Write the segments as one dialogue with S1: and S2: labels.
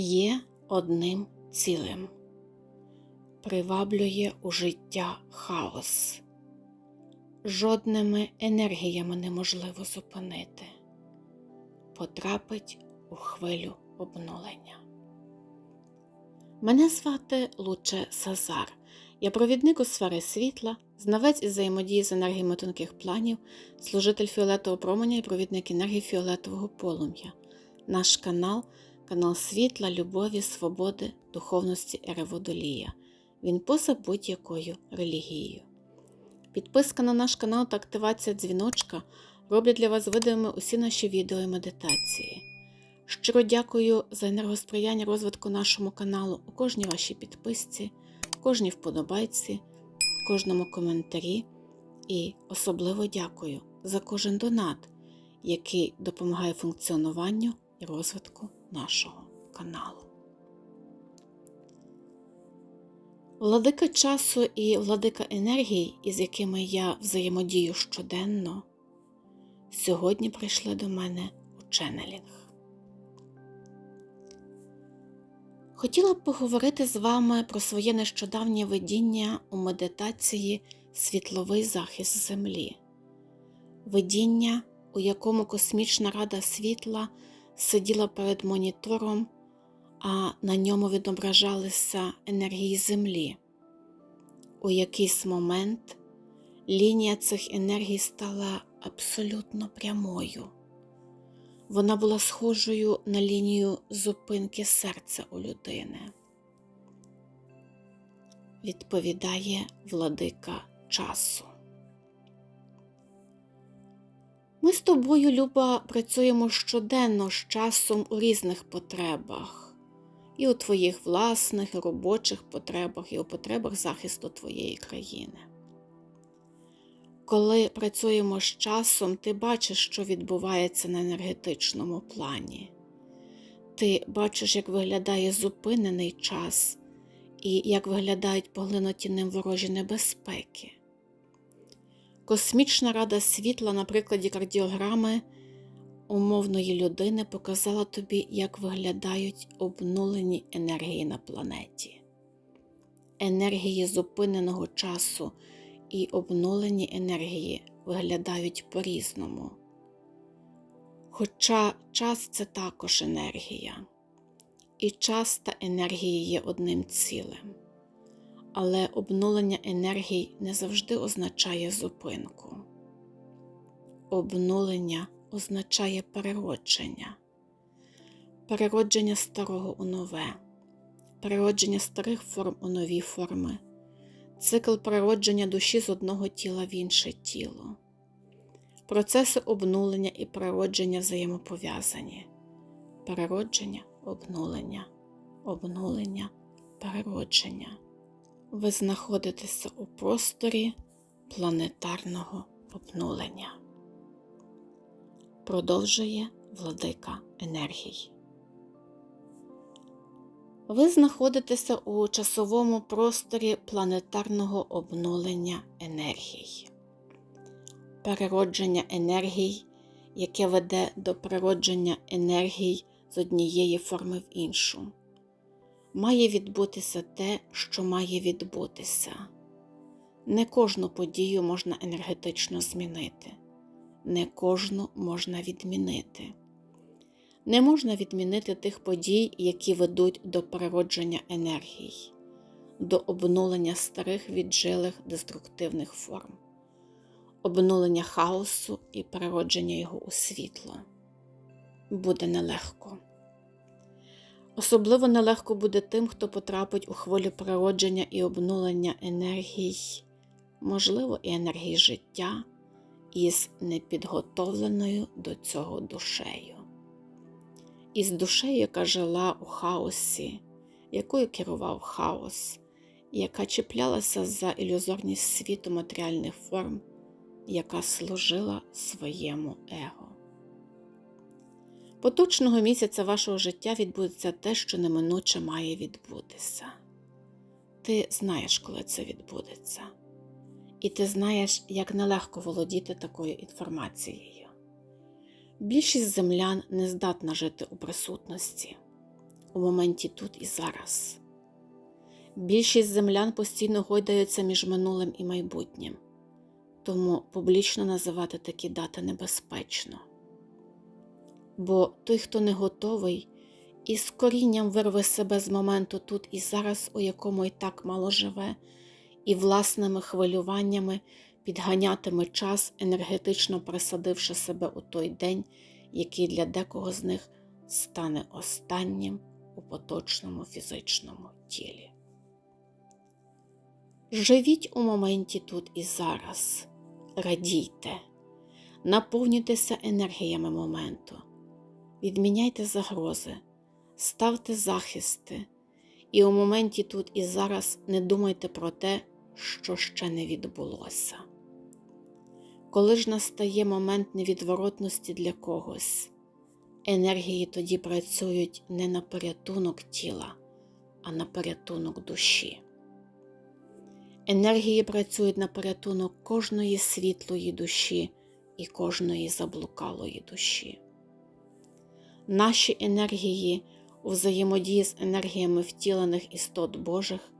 S1: є одним цілим, приваблює у життя хаос. Жодними енергіями неможливо зупинити, потрапить у хвилю обнулення. Мене звати Луче Сазар. Я провідник у сфери світла, знавець із взаємодії з енергіями тонких планів, служитель фіолетового променя і провідник енергії фіолетового полум'я. Наш канал канал світла, любові, свободи, духовності Ереводолія. Він поза будь-якою релігією. Підписка на наш канал та активація дзвіночка роблять для вас видимими усі наші відео і медитації. Щиро дякую за енергосприяння розвитку нашому каналу у кожній вашій підписці, кожній вподобайці, кожному коментарі і особливо дякую за кожен донат, який допомагає функціонуванню і розвитку нашого каналу. Владика часу і владика енергії, із якими я взаємодію щоденно, сьогодні прийшли до мене у ченнелінг. Хотіла б поговорити з вами про своє нещодавнє видіння у медитації Світловий захист Землі, видіння, у якому космічна рада світла сиділа перед монітором, а на ньому відображалися енергії Землі. У якийсь момент лінія цих енергій стала абсолютно прямою. Вона була схожою на лінію зупинки серця у людини. Відповідає владика часу. Ми з тобою, Люба, працюємо щоденно з часом у різних потребах, і у твоїх власних, і робочих потребах, і у потребах захисту твоєї країни. Коли працюємо з часом, ти бачиш, що відбувається на енергетичному плані. Ти бачиш, як виглядає зупинений час і як виглядають поглинуті ним ворожі небезпеки. Космічна рада світла на прикладі кардіограми умовної людини показала тобі, як виглядають обнулені енергії на планеті, енергії зупиненого часу і обнулені енергії виглядають по-різному. Хоча час це також енергія, і час та енергії є одним цілим але обнулення енергій не завжди означає зупинку. Обнулення означає переродження, переродження старого у нове, переродження старих форм у нові форми, цикл переродження душі з одного тіла в інше тіло. Процеси обнулення і переродження взаємопов'язані. Переродження, обнулення, обнулення, переродження ви знаходитеся у просторі планетарного обнулення. Продовжує владика енергії. Ви знаходитеся у часовому просторі планетарного обнулення енергії, переродження енергій, яке веде до переродження енергій з однієї форми в іншу має відбутися те, що має відбутися. Не кожну подію можна енергетично змінити, не кожну можна відмінити. Не можна відмінити тих подій, які ведуть до переродження енергій, до обнулення старих віджилих деструктивних форм, обнулення хаосу і переродження його у світло. Буде нелегко. Особливо нелегко буде тим, хто потрапить у хвилю природження і обнулення енергій, можливо, і енергії життя із непідготовленою до цього душею, із душею, яка жила у хаосі, якою керував хаос, яка чіплялася за ілюзорність світу матеріальних форм, яка служила своєму его. Поточного місяця вашого життя відбудеться те, що неминуче має відбутися. Ти знаєш, коли це відбудеться, і ти знаєш, як нелегко володіти такою інформацією. Більшість землян не здатна жити у присутності, у моменті тут і зараз. Більшість землян постійно гойдаються між минулим і майбутнім, тому публічно називати такі дати небезпечно. Бо той, хто не готовий, із корінням вирве себе з моменту тут і зараз, у якому і так мало живе, і власними хвилюваннями підганятиме час, енергетично присадивши себе у той день, який для декого з них стане останнім у поточному фізичному тілі. Живіть у моменті тут і зараз, радійте, наповнюйтеся енергіями моменту, відміняйте загрози, ставте захисти, і у моменті тут і зараз не думайте про те, що ще не відбулося. Коли ж настає момент невідворотності для когось, енергії тоді працюють не на порятунок тіла, а на порятунок душі. Енергії працюють на порятунок кожної світлої душі і кожної заблукалої душі. Наші енергії у взаємодії з енергіями втілених істот Божих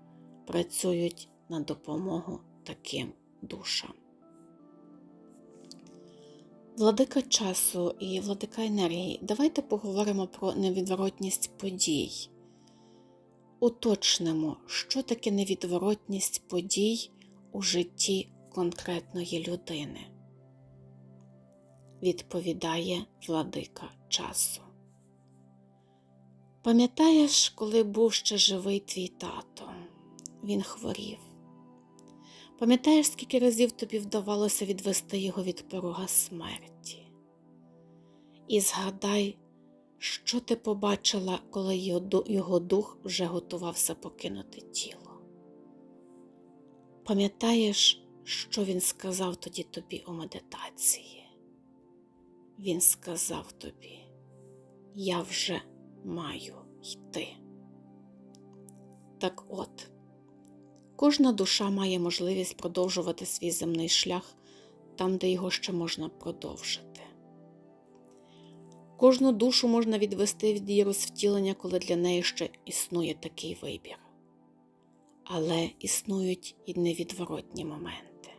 S1: працюють на допомогу таким душам. Владика часу і владика енергії. Давайте поговоримо про невідворотність подій. Уточнимо, що таке невідворотність подій у житті конкретної людини. Відповідає владика часу. Пам'ятаєш, коли був ще живий твій тато, він хворів. Пам'ятаєш, скільки разів тобі вдавалося відвести його від порога смерті? І згадай, що ти побачила, коли його дух вже готувався покинути тіло. Пам'ятаєш, що він сказав тоді тобі у медитації? Він сказав тобі, я вже маю йти. Так от. Кожна душа має можливість продовжувати свій земний шлях там, де його ще можна продовжити. Кожну душу можна відвести від її розвтілення, коли для неї ще існує такий вибір. Але існують і невідворотні моменти.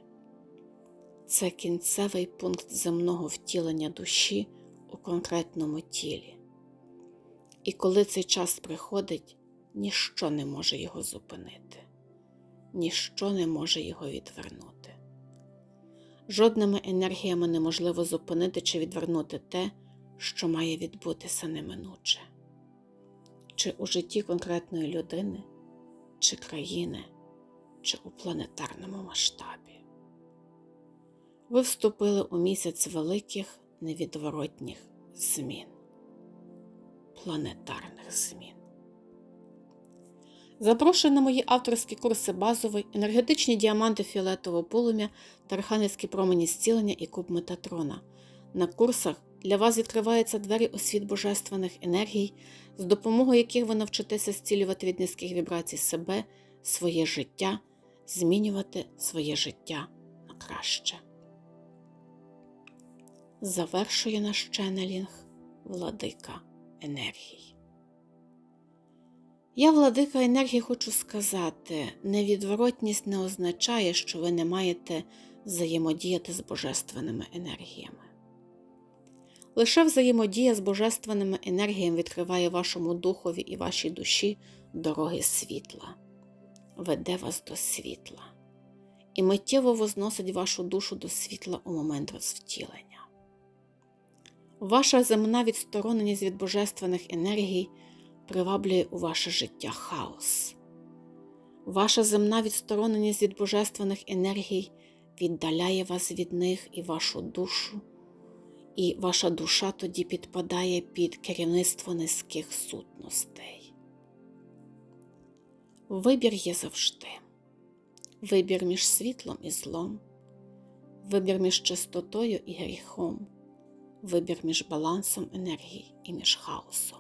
S1: Це кінцевий пункт земного втілення душі у конкретному тілі. І коли цей час приходить, ніщо не може його зупинити ніщо не може його відвернути. Жодними енергіями неможливо зупинити чи відвернути те, що має відбутися неминуче, чи у житті конкретної людини, чи країни, чи у планетарному масштабі. Ви вступили у місяць великих невідворотніх змін, планетарних змін. Запрошую на мої авторські курси базовий, енергетичні діаманти фіолетового полум'я та архангельські промені зцілення і куб Метатрона. На курсах для вас відкриваються двері у світ божественних енергій, з допомогою яких ви навчитеся зцілювати від низьких вібрацій себе, своє життя, змінювати своє життя на краще. Завершує наш ченнелінг Владика енергії. Я, владика енергії, хочу сказати, невідворотність не означає, що ви не маєте взаємодіяти з божественними енергіями. Лише взаємодія з божественними енергіями відкриває вашому духові і вашій душі дороги світла, веде вас до світла і миттєво возносить вашу душу до світла у момент розвтілення. Ваша земна відстороненість від божественних енергій приваблює у ваше життя хаос. Ваша земна відстороненість від божественних енергій віддаляє вас від них і вашу душу, і ваша душа тоді підпадає під керівництво низьких сутностей. Вибір є завжди. Вибір між світлом і злом, вибір між чистотою і гріхом, вибір між балансом енергії і між хаосом.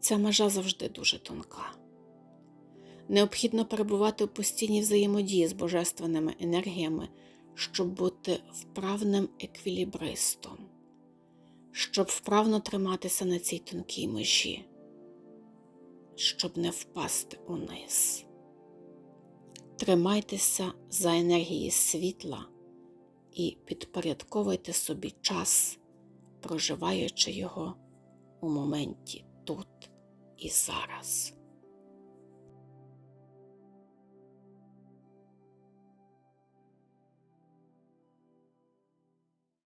S1: Ця межа завжди дуже тонка. Необхідно перебувати у постійній взаємодії з божественними енергіями, щоб бути вправним еквілібристом, щоб вправно триматися на цій тонкій межі, щоб не впасти униз. Тримайтеся за енергії світла і підпорядковуйте собі час, проживаючи його у моменті тут і зараз.